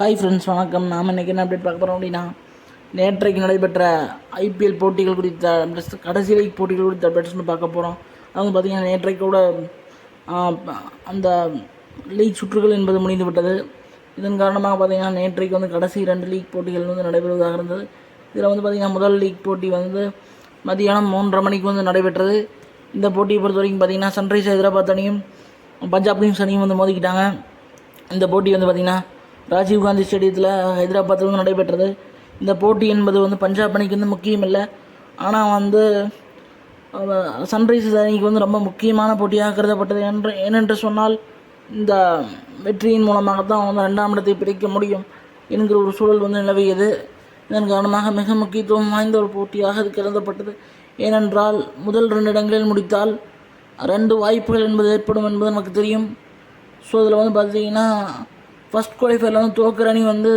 Hi friends வணக்கம். நாம் இன்றைக்கி என்ன அப்டேட் பார்க்க போகிறோம் அப்படின்னா நேற்றைக்கு நடைபெற்ற ஐபிஎல் போட்டிகள் குறித்த ப்ளஸ் கடைசி லீக் போட்டிகள் குறித்த அப்டேட்ஸ்னு பார்க்க போகிறோம் அது வந்து பார்த்திங்கன்னா நேற்றைக்கூட அந்த லீக் சுற்றுகள் என்பது முடிந்து விட்டது. இதன் காரணமாக பார்த்திங்கன்னா நேற்றைக்கு வந்து கடைசி ரெண்டு லீக் போட்டிகள் வந்து நடைபெறுவதாக இருந்தது. இதில் வந்து பார்த்திங்கன்னா முதல் லீக் போட்டி வந்து மதியானம் மூன்றரை மணிக்கு வந்து நடைபெற்றது. இந்த போட்டியை பொறுத்த வரைக்கும் பார்த்திங்கன்னா சன்ரைஸ் ஹைதராபாத் அணியும் பஞ்சாப் கிங்ஸ் அணியும் வந்து மோதிக்கிட்டாங்க. இந்த போட்டி வந்து பார்த்திங்கன்னா ராஜீவ்காந்தி ஸ்டேடியத்தில் ஹைதராபாத்தில் வந்து நடைபெற்றது. இந்த போட்டி என்பது வந்து பஞ்சாப் அணிக்கு வந்து முக்கியம் இல்லை. ஆனால் வந்து சன்ரைசர்ஸ் அணிக்கு வந்து ரொம்ப முக்கியமான போட்டியாக கருதப்பட்டது என்று ஏனென்று சொன்னால் இந்த வெற்றியின் மூலமாக தான் வந்து ரெண்டாம் இடத்தை பிடிக்க முடியும் என்கிற ஒரு சூழல் வந்து நிலவியது. இதன் காரணமாக மிக முக்கியத்துவம் வாய்ந்த ஒரு போட்டியாக அது கருதப்பட்டது. ஏனென்றால் முதல் ரெண்டு இடங்களில் முடித்தால் ரெண்டு வாய்ப்புகள் என்பது ஏற்படும் என்பது நமக்கு தெரியும். ஸோ இதில் வந்து பார்த்தீங்கன்னா ஃபஸ்ட் குவாலிஃபயரில் வந்து தோக்கிற அணி வந்து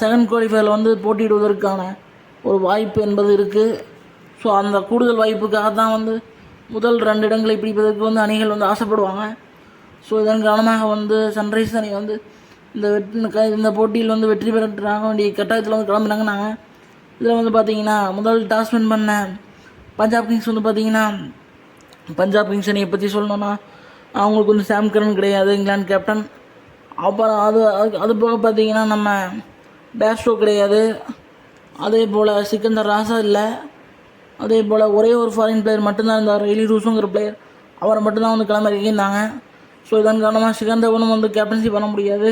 செகண்ட் குவாலிஃபயரில் வந்து போட்டியிடுவதற்கான ஒரு வாய்ப்பு என்பது இருக்குது ஸோ அந்த கூடுதல் வாய்ப்புக்காக தான் வந்து முதல் ரெண்டு இடங்களை பிடிப்பதற்கு வந்து அணிகள் வந்து ஆசைப்படுவாங்க. ஸோ இதன் காரணமாக வந்து சன்ரைஸ் அணி வந்து இந்த வெற்றி க- இந்த போட்டியில் வந்து வெற்றி பெற்றாக வேண்டிய கட்டாயத்தில் வந்து கிளம்புனாங்கன்னாங்க இதில் வந்து பார்த்தீங்கன்னா முதல் டாஸ் வின் பண்ண பஞ்சாப் கிங்ஸ் வந்து பார்த்தீங்கன்னா பஞ்சாப் கிங்ஸ் அணியை பற்றி சொல்லணுன்னா அவங்களுக்கு வந்து சாம் கரன் கிடையாது இங்கிலாந்து கேப்டன் அப்புறம் அது அது- அது போக பார்த்தீங்கன்னா நம்ம பேஸ்டோ கிடையாது. அதே போல் சிக்கந்தர் ராசா இல்லை. அதே போல் ஒரே ஒரு ஃபாரின் பிளேயர் மட்டும்தான் இருந்தார். எலி ரூஸுங்கிற பிளேயர் அவரை மட்டும்தான் வந்து கிளம்ப இருக்கின்றாங்க ஸோ இதன் காரணமாக சிகந்தவனும் வந்து கேப்டன்சி பண்ண முடியாது.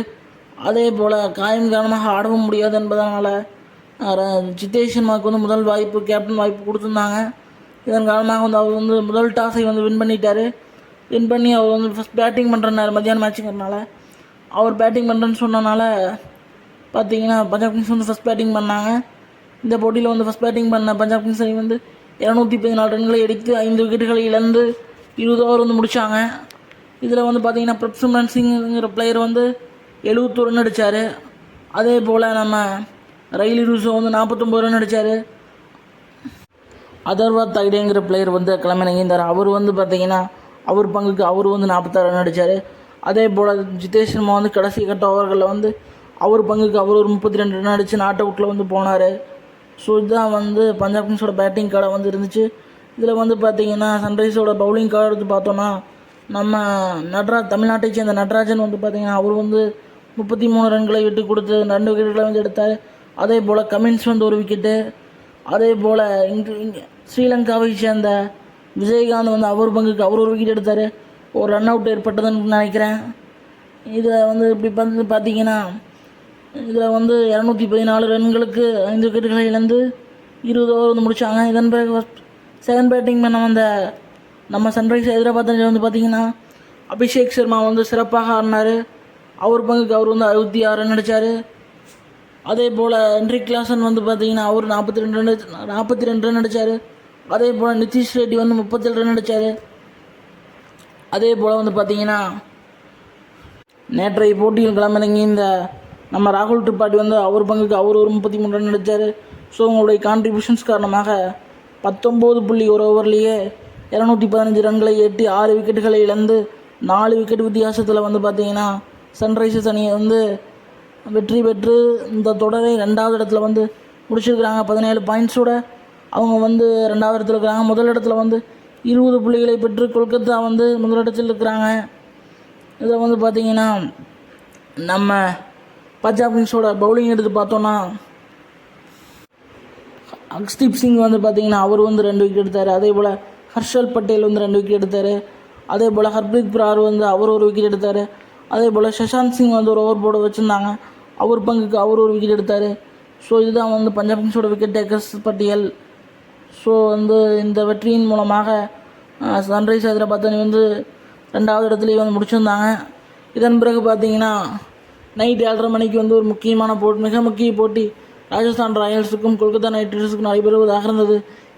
அதே போல் காயம் காரணமாக ஆடவும் முடியாது என்பதனால் ஜிதேஷ் சர்மாவுக்கு வந்து முதல் வாய்ப்பு கேப்டன் வாய்ப்பு கொடுத்துருந்தாங்க. இதன் காரணமாக வந்து அவர் வந்து முதல் டாஸை வந்து வின் பண்ணிட்டார். வின் பண்ணி அவர் வந்து ஃபஸ்ட் பேட்டிங் பண்ணுறனாரு மத்தியானம் மேட்சுங்கிறனால அவர் பேட்டிங் பண்ணுறேன்னு சொன்னனால பார்த்தீங்கன்னா பஞ்சாப் கிங்ஸ் வந்து ஃபஸ்ட் பேட்டிங் பண்ணாங்க. இந்த போட்டியில் வந்து ஃபஸ்ட் பேட்டிங் பண்ண பஞ்சாப் கிங்ஸ் அணி வந்து இரநூத்தி பதினாலு ரன்களை எடுத்து ஐந்து விக்கெட்டுகளை இழந்து இருபது ஓவர் வந்து முடித்தாங்க இதில் வந்து பார்த்தீங்கன்னா பிரப்சிம்ரன் சிங்கிற பிளேயர் வந்து எழுபத்தோரு ரன் அடித்தார் அதே போல் நம்ம ரயில் ரூசோ வந்து நாற்பத்தொம்பது ரன் அடித்தார் அதர்வா தகடேங்கிற பிளேயர் வந்து கிளம்பினங்கிருந்தார் அவர் வந்து பார்த்தீங்கன்னா அவர் பங்குக்கு அவர் வந்து நாற்பத்தாறு ரன் அடித்தார் அதே போல் ஜிதேஷ் சர்மா வந்து கடைசி கட்ட ஓவர்களில் வந்து அவர் பங்குக்கு அவர் ஒரு முப்பத்தி ரெண்டு ரன் அடித்து நாட் அவுட்டில் வந்து போனார். ஸோ இதுதான் வந்து பஞ்சாப் கிங்ஸோட பேட்டிங் கார்டை வந்து இருந்துச்சு. இதில் வந்து பார்த்திங்கன்னா சன்ரைஸோட பவுலிங் கார்டு எடுத்து பார்த்தோன்னா நம்ம நட்ராஜ் தமிழ்நாட்டை சேர்ந்த நட்ராஜன் வந்து பார்த்திங்கன்னா அவர் வந்து முப்பத்தி மூணு ரன்களை விட்டு கொடுத்து ரெண்டு விக்கெட்டுகளை வந்து எடுத்தார். அதே போல் கமின்ஸ் வந்து ஒரு விக்கெட்டு அதே போல் இங்கு இங்கே ஸ்ரீலங்காவை சேர்ந்த விஜயகாந்த் வந்து அவர் பங்குக்கு அவர் ஒரு விக்கெட் எடுத்தார். ஒரு ரன் அவுட் ஏற்பட்டதுன்னு நினைக்கிறேன். இதில் வந்து இப்படி வந்து பார்த்தீங்கன்னா இதில் வந்து இரநூத்தி பதினாலு ரன்களுக்கு ஐந்து விக்கெட்டுகளை இழந்து இருபது ஓவர் வந்து முடித்தாங்க இதன் பிறகு செகண்ட் பேட்டிங் பண்ண வந்த நம்ம சன்ரைஸ் ஹைதராபாத் அணியில் வந்து பார்த்தீங்கன்னா அபிஷேக் சர்மா வந்து சிறப்பாக ஆடினார். அவர் பங்குக்கு அவர் வந்து அறுபத்தி ஆறு ரன் அடித்தார் அதே போல் ஹென்ரி கிளாசன் வந்து பார்த்தீங்கன்னா அவர் நாற்பத்தி ரெண்டு ரன் நாற்பத்தி ரெண்டு ரன் அடித்தார் அதே போல் நிதிஷ் ரெட்டி வந்து முப்பத்தேழு ரன் அடித்தார் அதே போல் வந்து பார்த்தீங்கன்னா நேற்றைய போட்டியில் கிளம்பிறங்கி இந்த நம்ம ராகுல் திரிபாட்டி வந்து அவர் பங்குக்கு அவர் ஒரு முப்பத்தி மூணு ரன் அடித்தார் ஸோ உங்களுடைய கான்ட்ரிபியூஷன்ஸ் காரணமாக பத்தொம்போது புள்ளி ஒரு ஓவர்லேயே இரநூத்தி பதினஞ்சு ரன்களை எட்டி ஆறு விக்கெட்டுகளை இழந்து நாலு விக்கெட் வித்தியாசத்தில் வந்து பார்த்தீங்கன்னா சன்ரைசர்ஸ் அணியை வந்து வெற்றி பெற்று இந்த தொடரை ரெண்டாவது இடத்துல வந்து முடிச்சிருக்கிறாங்க. பதினேழு பாயிண்ட்ஸோட அவங்க வந்து ரெண்டாவது இடத்துல இருக்கிறாங்க முதல் இடத்துல வந்து இருபது புள்ளிகளை பெற்று கொல்கத்தா வந்து முதலிடத்தில் இருக்கிறாங்க. இதில் வந்து பார்த்திங்கன்னா நம்ம பஞ்சாப் கிங்ஸோட பவுலிங் எடுத்து பார்த்தோன்னா அக்ஸ்தீப் சிங் வந்து பார்த்திங்கன்னா அவர் வந்து ரெண்டு விக்கெட் எடுத்தார். அதே போல் ஹர்ஷல் பட்டேல் வந்து ரெண்டு விக்கெட் எடுத்தார். அதே போல் ஹர்ப்ரீத் பிரார் வந்து அவர் ஒரு விக்கெட் எடுத்தார். அதே போல் சஷாந்த் சிங் வந்து ஒரு ஓவர் போர்டு வச்சுருந்தாங்க. அவர் பங்குக்கு அவர் ஒரு விக்கெட் எடுத்தார். ஸோ இதுதான் வந்து பஞ்சாப் கிங்ஸோட விக்கெட் டேக்கர்ஸ் பட்டியல். ஸோ வந்து இந்த வெற்றியின் மூலமாக சன்ரைஸ் ஹைதராபாத் அணி வந்து ரெண்டாவது இடத்துலையே வந்து முடிச்சிருந்தாங்க. இதன் பிறகு பார்த்தீங்கன்னா நைட் ஏழரை மணிக்கு வந்து ஒரு முக்கியமான போட்டி மிக முக்கிய போட்டி ராஜஸ்தான் ராயல்ஸுக்கும் கொல்கத்தா நைட் ரைடர்ஸுக்கும் நடைபெறுவதாக இருந்தது.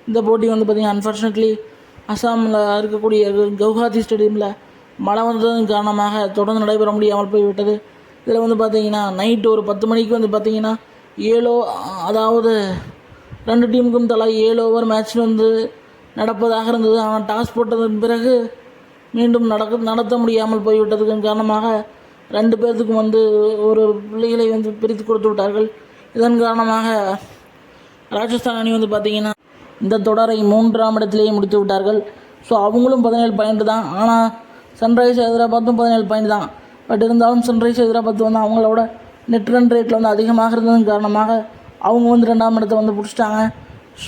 இந்த போட்டி வந்து பார்த்திங்கன்னா அன்ஃபார்ச்சுனேட்லி அசாமில் இருக்கக்கூடிய கவுஹாத்தி ஸ்டேடியமில் மழை வந்ததன் காரணமாக தொடர்ந்து நடைபெற முடியாமல் போய்விட்டது. இதில் வந்து பார்த்தீங்கன்னா நைட்டு ஒரு பத்து மணிக்கு வந்து பார்த்தீங்கன்னா ஏழோ அதாவது ரெண்டு டீமுக்கும் தலா ஏழு ஓவர் மேட்ச் வந்து நடப்பதாக இருந்தது. ஆனால் டாஸ் போட்டதன் பிறகு மீண்டும் நடக்க நடத்த முடியாமல் போய்விட்டதன் காரணமாக ரெண்டு பேர்த்துக்கும் வந்து ஒரு பிள்ளைகளை வந்து பிரித்து கொடுத்து விட்டார்கள். இதன் காரணமாக ராஜஸ்தான் அணி வந்து பார்த்திங்கன்னா இந்த தொடரை மூன்றாம் இடத்திலேயே முடித்து விட்டார்கள். ஸோ அவங்களும் பதினேழு பாயிண்ட் தான். ஆனால் சன்ரைஸ் ஹைதராபாத்தும் பதினேழு பாயிண்ட் தான். பட் இருந்தாலும் சன்ரைஸ் ஹைதராபாத் வந்து அவங்களோட நெட் ரன் ரேட்டில் வந்து அதிகமாக இருந்ததன் காரணமாக அவங்க வந்து ரெண்டாம் இடத்தை வந்து பிடிச்சிட்டாங்க.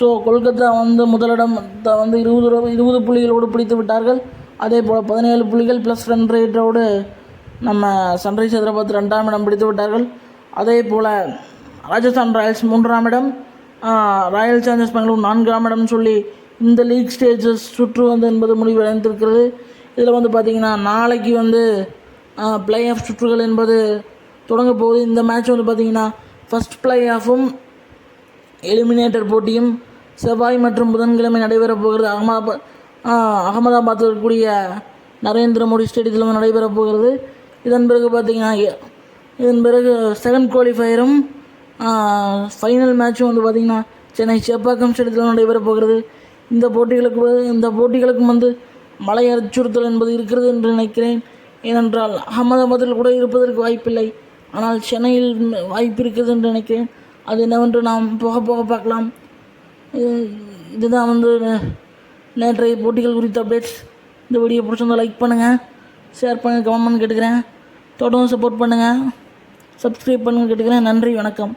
ஸோ கொல்கத்தா வந்து முதலிடம் த- வந்து இருபது ரூபா- இருபது புள்ளிகளோடு பிடித்து விட்டார்கள். அதே போல் பதினேழு புள்ளிகள் ப்ளஸ் ரன் ரேட்டோடு நம்ம சன்ரைஸ் ஹைதராபாத் ரெண்டாம் இடம் பிடித்து விட்டார்கள். அதே போல் ராஜஸ்தான் ராயல்ஸ் மூன்றாம் இடம். ராயல் சேலஞ்சர்ஸ் பெங்களூர் நான்காம் இடம்னு சொல்லி இந்த லீக் ஸ்டேஜஸ் சுற்று வந்து என்பது முடிவடைந்திருக்கிறது. இதில் வந்து பார்த்திங்கன்னா நாளைக்கு வந்து ப்ளே ஆஃப் சுற்றுகள் என்பது தொடங்க போகுது. இந்த மேட்ச் வந்து பார்த்திங்கன்னா ஃபஸ்ட் ப்ளே ஆஃபும் எலிமினேட்டர் போட்டியும் செவ்வாய் மற்றும் புதன்கிழமை நடைபெறப் போகிறது. அகமதாபாத் அகமதாபாத்தில் இருக்கக்கூடிய நரேந்திர மோடி ஸ்டேடியத்தில் வந்து நடைபெறப் போகிறது. இதன் பிறகு பார்த்திங்கன்னா இதன் பிறகு செகண்ட் குவாலிஃபயரும் ஃபைனல் மேட்சும் வந்து பார்த்திங்கன்னா சென்னை சேப்பாக்கம் ஸ்டேடியத்தில் நடைபெறப் போகிறது. இந்த போட்டிகளுக்கு இந்த போட்டிகளுக்கும் வந்து மழை அச்சுறுத்தல் என்பது இருக்கிறது என்று நினைக்கிறேன். ஏனென்றால் அகமதாபாத்தில் கூட இருப்பதற்கு வாய்ப்பில்லை. ஆனால் சென்னையில் வாய்ப்பு இருக்கிறது என்று நினைக்கிறேன். அது என்னவென்று நாம் போக போக பார்க்கலாம். இது- இதுதான் வந்து நேற்றைய போட்டிகள் குறித்த அப்டேட்ஸ் இந்த வீடியோ பிடிச்சிருந்தா லைக் பண்ணுங்கள் ஷேர் பண்ணுங்கள் கமெண்ட் பண்ணி கேட்டுக்கிறேன். தொடர்ந்து சப்போர்ட் பண்ணுங்கள் சப்ஸ்கிரைப் பண்ணுங்கள் கேட்டுக்கிறேன். நன்றி வணக்கம்.